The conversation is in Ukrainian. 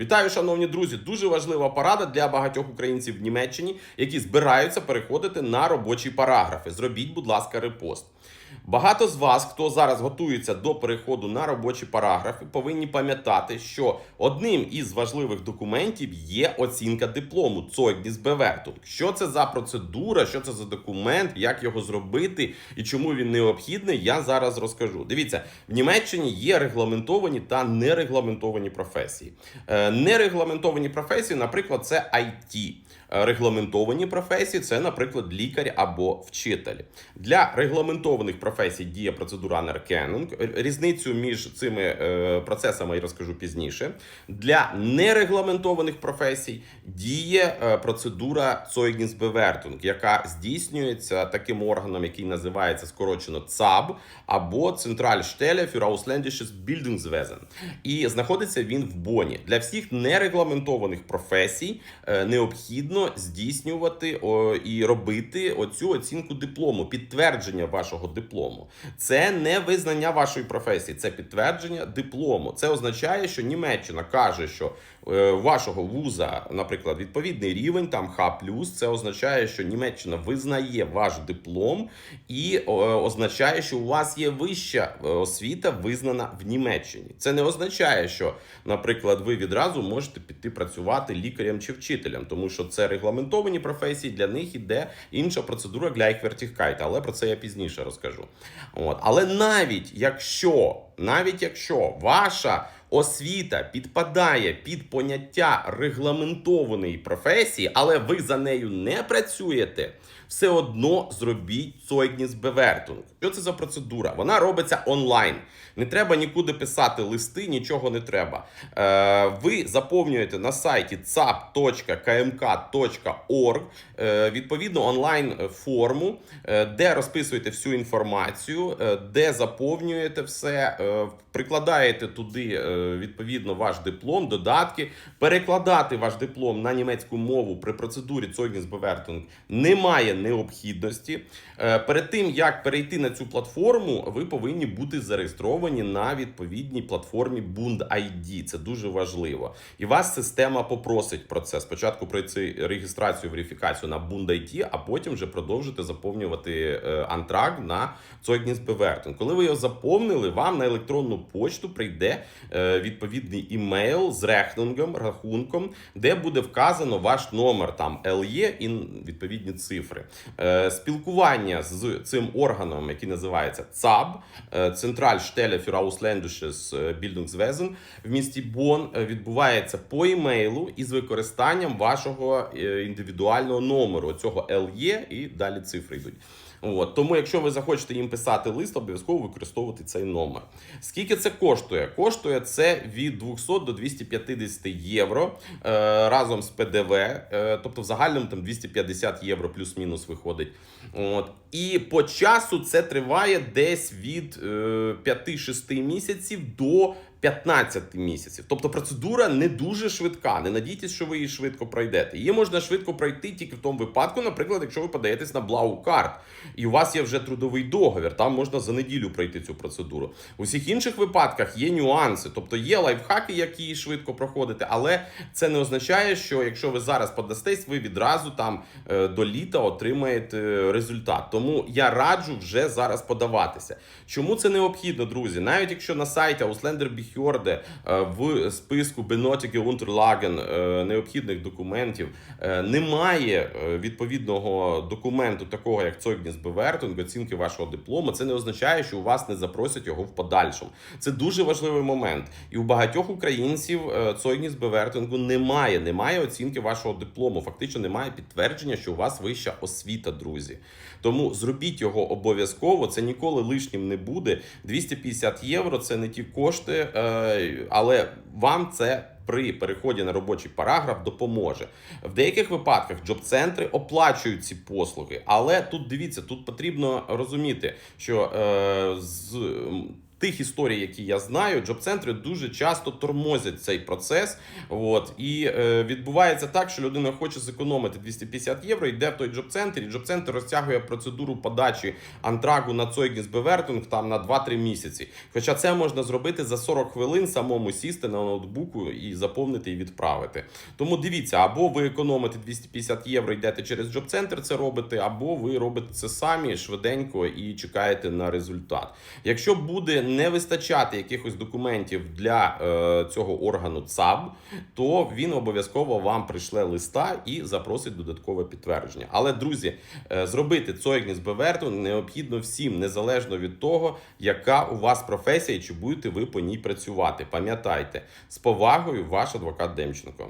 Вітаю, шановні друзі! Дуже важлива порада для багатьох українців в Німеччині, які збираються переходити на робочі параграфи. Зробіть, будь ласка, репост. Багато з вас, хто зараз готується до переходу на робочі параграфи, повинні пам'ятати, що одним із важливих документів є оцінка диплому Zeugnisbewertung. Що це за процедура, що це за документ, як його зробити і чому він необхідний, я зараз розкажу. Дивіться, в Німеччині є регламентовані та нерегламентовані професії. Е, Нерегламентовані професії, наприклад, це IT. Е, Регламентовані професії це, наприклад, лікар або вчитель. Для регламентованих професій діє процедура Anerkennung. Різницю між цими е, процесами я розкажу пізніше. Для нерегламентованих професій діє е, процедура Zeugnisbewertung, яка здійснюється таким органом, який називається скорочено ЦАБ або für ausländisches Bildungswesen. І знаходиться він в Боні. Для всіх нерегламентованих професій е, необхідно здійснювати і робити оцю оцінку диплому, підтвердження вашого диплому. Це не визнання вашої професії, це підтвердження диплому. Це означає, що Німеччина каже, що е, вашого вуза, наприклад, відповідний рівень, там Х+, це означає, що Німеччина визнає ваш диплом і означає, що у вас є вища е, освіта, визнана в Німеччині. Це не означає, що, наприклад, ви відразу можете піти працювати лікарем чи вчителем, тому що це регламентовані професії, для них іде інша процедура для Gleichwertigkeit, але про це я пізніше розкажу. От. Але навіть якщо, навіть якщо ваша освіта підпадає під поняття регламентованої професії, але ви за нею не працюєте, все одно зробіть Zeugnisbewertung. Що це за процедура? Вона робиться онлайн. Не треба нікуди писати листи, нічого не треба. Е, ви заповнюєте на сайті tsap.kmk.org е, відповідну онлайн форму, е, де розписуєте всю інформацію, е, де заповнюєте все, е, прикладаєте туди відповідно ваш диплом, додатки, перекладати ваш диплом на німецьку мову при процедурі Zeugnisbewertung немає необхідності. Е, Перед тим як перейти на цю платформу, ви повинні бути зареєстровані на відповідній платформі Bund ID. Це дуже важливо. І вас система попросить про це. Спочатку пройти реєстрацію, верифікацію на Bund ID, а потім вже продовжити заповнювати е, антракт на Zeugnisbewertung. Коли ви його заповнили, вам на електронну почту прийде е, відповідний імейл з рехнунгом, рахунком, де буде вказано ваш номер там LE і відповідні цифри. Е, Спілкування з цим органом, який називається ЦАБ, е, für ausländisches Bildungswesen в місті Бон, е, відбувається по імейлу із використанням вашого е, індивідуального номеру, цього LE, і далі цифри йдуть. От. Тому, якщо ви захочете їм писати лист, обов'язково використовувати цей номер. Скільки це коштує? Коштує це від 200 до 250 євро е, разом з ПДВ, е, тобто в загальному там 250 євро плюс-мінус виходить. От. І по часу це триває десь від е, 5-6 місяців до 15 місяців. Тобто процедура не дуже швидка. Не надійтесь, що ви її швидко пройдете. Її можна швидко пройти тільки в тому випадку, наприклад, якщо ви подаєтесь на Блау-карт, і у вас є вже трудовий договір, там можна за неділю пройти цю процедуру. У всіх інших випадках є нюанси, тобто є лайфхаки, які швидко проходити, але це не означає, що якщо ви зараз подастесь, ви відразу там е, до літа отримаєте результат. Тому я раджу вже зараз подаватися. Чому це необхідно, друзі? Навіть якщо на сайті Ausländer Behörde е, в списку Benötige Unterlagen е, необхідних документів е, немає е, відповідного документу, такого як Zeugnisbewertung, оцінки вашого диплому, це не означає, що у вас не запросять його в подальшому. Це дуже важливий момент. І у багатьох українців е, Zeugnisbewertung немає, немає оцінки вашого диплому. Фактично немає підтвердження, що у вас вища освіта, друзі. Тому зробіть його обов'язково. Це ніколи лишнім не буде. 250 євро це не ті кошти, е, але вам це. При переході на робочий параграф допоможе в деяких випадках. Джоб-центри оплачують ці послуги, але тут дивіться, тут потрібно розуміти, що е, з тих історій, які я знаю, джоб-центри дуже часто тормозять цей процес. От і е, відбувається так, що людина хоче зекономити 250 євро, йде в той джоб-центр, і джоб-центр розтягує процедуру подачі антрагу на Цойгіс Бевертунг там на 2-3 місяці. Хоча це можна зробити за 40 хвилин, самому сісти на ноутбуку і заповнити і відправити. Тому дивіться, або ви економите 250 євро, йдете через джоб-центр, це робите, або ви робите це самі швиденько і чекаєте на результат. Якщо буде не вистачати якихось документів для е, цього органу ЦАБ, то він обов'язково вам пришле листа і запросить додаткове підтвердження. Але друзі, е, зробити Цойгніс Беверту необхідно всім, незалежно від того, яка у вас професія, і чи будете ви по ній працювати. Пам'ятайте, з повагою, ваш адвокат Демченко.